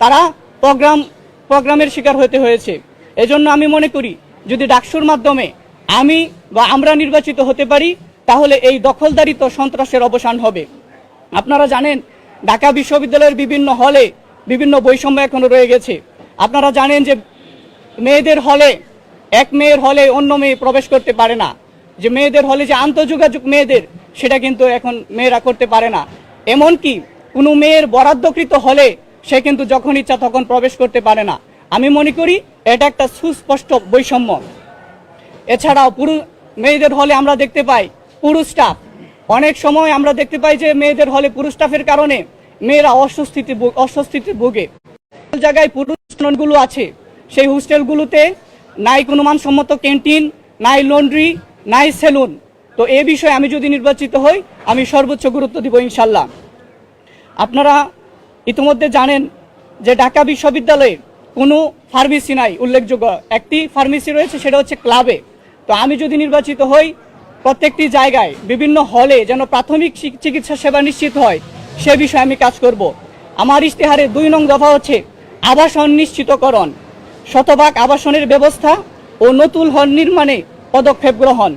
তারা প্রোগ্রাম, প্রোগ্রামের শিকার হতে হয়েছে। এজন্য আমি মনে করি, যদি ডাকসুর মাধ্যমে আমি বা আমরা নির্বাচিত হতে পারি, তাহলে এই দখলদারিত্ব সন্ত্রাসের অবসান হবে। আপনারা জানেন, ঢাকা বিশ্ববিদ্যালয়ের বিভিন্ন হলে বিভিন্ন বৈষম্য এখনও রয়ে গেছে। আপনারা জানেন যে মেয়েদের হলে, এক মেয়ের হলে অন্য মেয়ে প্রবেশ করতে পারে না। যে মেয়েদের হলে যে আন্তঃযোগাযোগ মেয়েদের, সেটা কিন্তু এখন মেয়েরা করতে পারে না। এমনকি কোনো মেয়ের বরাদ্দকৃত হলে সে কিন্তু যখন ইচ্ছা তখন প্রবেশ করতে পারে না। আমি মনে করি এটা একটা সুস্পষ্ট বৈষম্য। এছাড়াও পুরুষ মেয়েদের হলে আমরা দেখতে পাই পুরুষ স্টাফ অনেক সময় আমরা দেখতে পাই যে মেয়েদের হলে পুরুষ স্টাফের কারণে মেয়েরা অস্বস্তিতে অস্বস্তিতে ভোগে। জায়গায় পুরুষ হোস্টেলগুলো আছে। সেই হোস্টেলগুলোতে নাই কোনো মানসম্মত ক্যান্টিন, নাই লন্ড্রি, নাই সেলুন। তো এ বিষয়ে আমি যদি নির্বাচিত হই, আমি সর্বোচ্চ গুরুত্ব দিব ইনশাল্লাহ। আপনারা ইতিমধ্যে জানেন যে ঢাকা বিশ্ববিদ্যালয়ে কোনো ফার্মেসি নাই, উল্লেখযোগ্য একটি ফার্মেসি রয়েছে, সেটা হচ্ছে ক্লাবে তো আমি যদি নির্বাচিত হই, প্রত্যেকটি জায়গায়, বিভিন্ন হলে যেন প্রাথমিক চিকিৎসা সেবা নিশ্চিত হয়, সে বিষয়ে আমি কাজ করব। আমার ইশতেহারে দুই নং দফা হচ্ছে আবাসন নিশ্চিতকরণ। শতভাগ আবাসনের ব্যবস্থা ও নতুন হল নির্মাণে পদক্ষেপ গ্রহণ।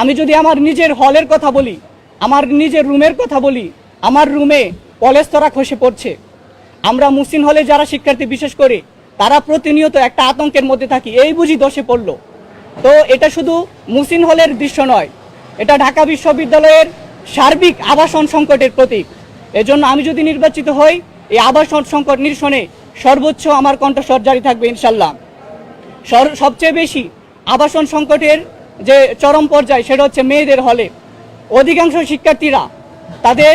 আমি যদি আমার নিজের হলের কথা বলি, আমার নিজের রুমের কথা বলি, আমার রুমে পলেস্তরা খসে পড়ছে। আমরা মুসলিম হলে যারা শিক্ষার্থী, বিশেষ করে তারা প্রতিনিয়ত একটা আতঙ্কের মধ্যে থাকি, এই বুঝি দোষে পড়ল। তো এটা শুধু মুসলিম হলের দৃশ্য নয়, এটা ঢাকা বিশ্ববিদ্যালয়ের সার্বিক আবাসন সংকটের প্রতীক। এজন্য আমি যদি নির্বাচিত হই, এই আবাসন সংকট নিরসনে সর্বোচ্চ আমার কণ্ঠস্বর জারি থাকবে ইনশাল্লাহ সবচেয়ে বেশি আবাসন সংকটের যে চরম পর্যায়, সেটা হচ্ছে মেয়েদের হলে। অধিকাংশ শিক্ষার্থীরা তাদের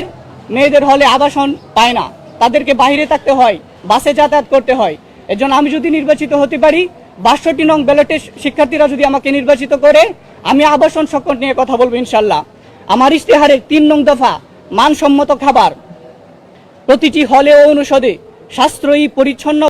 মেয়েদের হলে আবাসন পায় না। তাদেরকে বাইরে থাকতে হয়, বাসে যাতায়াত করতে হয়। এজন্য আমি যদি নির্বাচিত হতে পারি, বাষট্টি নং ব্যালটের শিক্ষার্থীরা যদি আমাকে নির্বাচিত করে, আমি আবাসন সংকট নিয়ে কথা বলব ইনশাল্লাহ আমার ইশতেহারের তিন নং দফা, মানসম্মত খাবার। প্রতিটি হলে ও অনুষদে সাশ্রয়ী, পরিচ্ছন্ন